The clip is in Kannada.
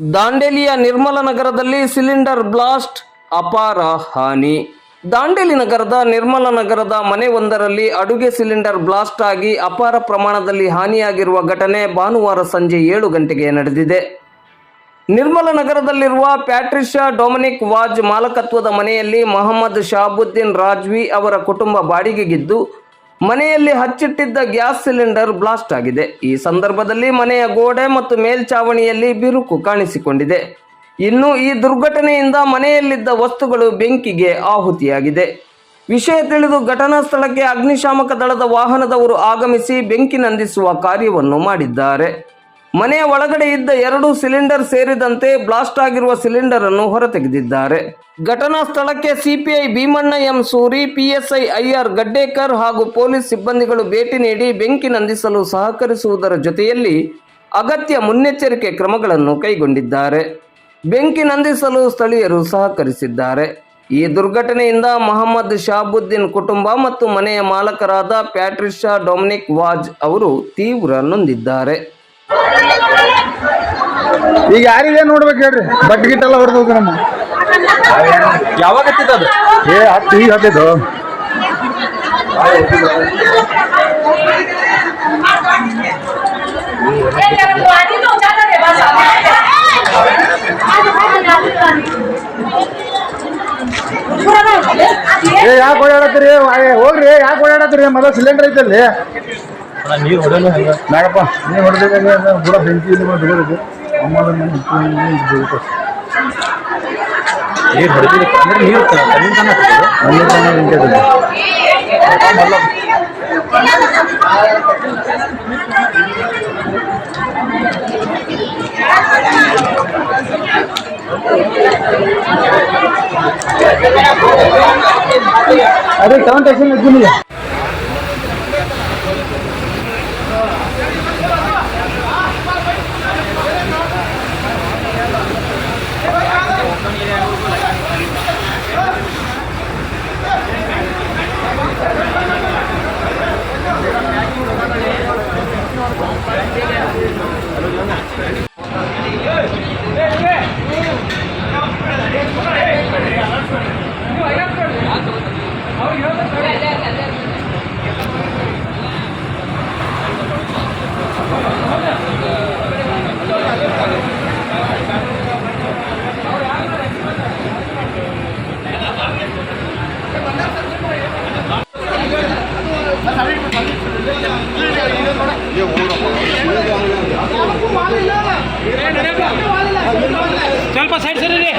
ದಾಂಡೇಲಿಯ ನಿರ್ಮಲ ನಗರದಲ್ಲಿ ಸಿಲಿಂಡರ್ ಬ್ಲಾಸ್ಟ್, ಅಪಾರ ಹಾನಿ. ದಾಂಡೇಲಿ ನಗರದ ನಿರ್ಮಲ ನಗರದ ಮನೆಯೊಂದರಲ್ಲಿ ಅಡುಗೆ ಸಿಲಿಂಡರ್ ಬ್ಲಾಸ್ಟ್ ಆಗಿ ಅಪಾರ ಪ್ರಮಾಣದಲ್ಲಿ ಹಾನಿಯಾಗಿರುವ ಘಟನೆ ಭಾನುವಾರ ಸಂಜೆ ಏಳು ಗಂಟೆಗೆ ನಡೆದಿದೆ. ನಿರ್ಮಲ ನಗರದಲ್ಲಿರುವ ಪ್ಯಾಟ್ರಿಷಾ ಡೊಮಿನಿಕ್ ವಾಜ್ ಮಾಲಕತ್ವದ ಮನೆಯಲ್ಲಿ ಮೊಹಮ್ಮದ್ ಶಾಬುದ್ದೀನ್ ರಾಜ್ವಿ ಅವರ ಕುಟುಂಬ ಬಾಡಿಗೆಗಿದ್ದು ಮನೆಯಲ್ಲಿ ಹಚ್ಚಿಟ್ಟಿದ್ದ ಗ್ಯಾಸ್ ಸಿಲಿಂಡರ್ ಬ್ಲಾಸ್ಟ್ ಆಗಿದೆ. ಈ ಸಂದರ್ಭದಲ್ಲಿ ಮನೆಯ ಗೋಡೆ ಮತ್ತು ಮೇಲ್ಛಾವಣಿಯಲ್ಲಿ ಬಿರುಕು ಕಾಣಿಸಿಕೊಂಡಿದೆ. ಇನ್ನು ಈ ದುರ್ಘಟನೆಯಿಂದ ಮನೆಯಲ್ಲಿದ್ದ ವಸ್ತುಗಳು ಬೆಂಕಿಗೆ ಆಹುತಿಯಾಗಿದೆ. ವಿಷಯ ತಿಳಿದು ಘಟನಾ ಸ್ಥಳಕ್ಕೆ ಅಗ್ನಿಶಾಮಕ ದಳದ ವಾಹನದವರು ಆಗಮಿಸಿ ಬೆಂಕಿ ನಂದಿಸುವ ಕಾರ್ಯವನ್ನು ಮಾಡಿದ್ದಾರೆ. ಮನೆಯ ಒಳಗಡೆ ಇದ್ದ ಎರಡು ಸಿಲಿಂಡರ್ ಸೇರಿದಂತೆ ಬ್ಲಾಸ್ಟ್ ಆಗಿರುವ ಸಿಲಿಂಡರ್ ಅನ್ನು ಹೊರತೆಗೆದಿದ್ದಾರೆ. ಘಟನಾ ಸ್ಥಳಕ್ಕೆ CPI Bhimanna M Suri, PSI I R Gaddekar ಹಾಗೂ ಪೊಲೀಸ್ ಸಿಬ್ಬಂದಿಗಳು ಭೇಟಿ ನೀಡಿ ಬೆಂಕಿ ನಂದಿಸಲು ಸಹಕರಿಸುವುದರ ಜೊತೆಯಲ್ಲಿ ಅಗತ್ಯ ಮುನ್ನೆಚ್ಚರಿಕೆ ಕ್ರಮಗಳನ್ನು ಕೈಗೊಂಡಿದ್ದಾರೆ. ಬೆಂಕಿ ನಂದಿಸಲು ಸ್ಥಳೀಯರು ಸಹಕರಿಸಿದ್ದಾರೆ. ಈ ದುರ್ಘಟನೆಯಿಂದ ಮೊಹಮ್ಮದ್ ಶಾಬುದ್ದೀನ್ ಕುಟುಂಬ ಮತ್ತು ಮನೆಯ ಮಾಲಕರಾದ ಪ್ಯಾಟ್ರಿಷಾ ಡೊಮಿನಿಕ್ ವಾಜ್ ಅವರು ತೀವ್ರ ನೊಂದಿದ್ದಾರೆ. ಈಗ ಯಾರಿಗೆ ನೋಡ್ಬೇಕು ಹೇಳ್ರಿ? ಬಟ್ ಗಿಟ್ಟೆಲ್ಲ ಹೊಡೆದು ನಮ್ಮ. ಯಾವಾಗ ಅದು? ಏ ಹತ್ತು ಈಗ ಹತ್ತಿದ್ದು. ಏ ಯಾಕೆ ಓಡಾಡತ್ತೀರಿ? ಹೋಗ್ರಿ ಯಾಕೆ ಓಡಾಡತ್ತೀರಿ? ಮೊದಲ ಸಿಲಿಂಡರ್ ಐತಲ್ಲಿ. ನೀರು ಹೊಡೆಯಲು ಹೆಂಗ? ಬೇಡಪ್ಪ ನೀವು ಹೊಡೆದಿದ್ದಂಗೆ ಬುಡ ಬೆಂಕಿ ಇಲ್ಲಿ ಬಿಡೋದು. ಅಮ್ಮದ ಮನೆ ಇಟ್ಟು ನೀರು ಹೊಡೆದಿಲ್ಲ. ಅಂದ್ರೆ ನೀರು ಕಲ್ಲಿಂದ ಮನೆ ತನ ಬೆಂಕಿ ಅದಿಲ್ಲ. ಅದೇ ಕರೆಂಟ್ ಸ್ಟೇಷನ್ ಇದ್ದೀನಿ ಸ್ವಲ್ಪ ಸೈಡ್ ಸರಿ ರೀ